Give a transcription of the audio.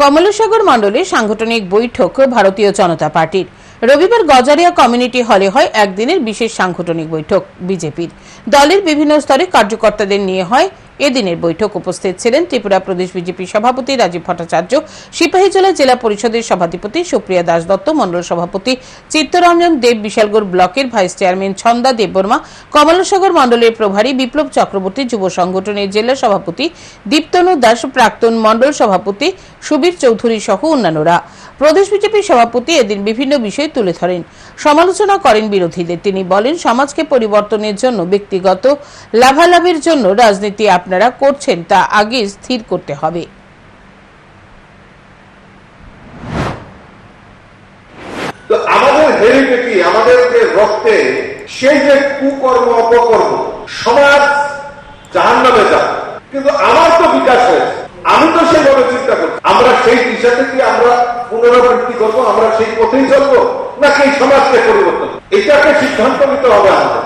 কমলেশ্বর মণ্ডলের সাংগঠনিক বৈঠক ভারতীয় জনতা পার্টির। রবিবার গজারিয়া কমিউনিটি হলে হয় একদিনের বিশেষ সাংগঠনিক বৈঠক বিজেপির। দলের বিভিন্ন স্তরে কার্যকর্তাদের নিয়ে হয় এদিনের বৈঠক। উপস্থিত ছিলেন ত্রিপুরা প্রদেশ বিজেপি সভাপতি রাজীব ভট্টাচার্য সিপাহীজলা জেলা পরিষদের সভাধিপতি সুপ্রিয়া দাস দত্ত, মন্ডল সভাপতি চিত্তরঞ্জন দেব, বিশালগড় ব্লকের ভাইস চেয়ারম্যান ছন্দা দেববর্মা, কমলাসাগর মণ্ডলের প্রভারী বিপ্লব চক্রবর্তী যুব সংগঠনের জেলা সভাপতি দীপ্তনু দাস, প্রাক্তন মণ্ডল সভাপতি সুবীর চৌধুরী সহ অন্যান্যরা। প্রদেশ বিজেপি সভাপতি এদিন বিভিন্ন বিষয় তুলে ধরেন। সমালোচনা করেন বিরোধীদের। তিনি বলেন, সমাজকে পরিবর্তনের জন্য, ব্যক্তিগত লাভালাভের জন্য রাজনীতি আপনারা করছেন তা আগে স্থির করতে হবে। সেই যে কুকর্ম, অপকর্ম, সমাজ জাহান নামে যা কিন্তু আমার তো বিকাশ হয়েছে। সেই দিশাতে কি আমরা পুনরাবৃত্তি করব আমরা সেই পথেই চলবো? নাকি সমাজকে পরিবর্তন এটাকে সিদ্ধান্ত নিতে হবে আমাদের।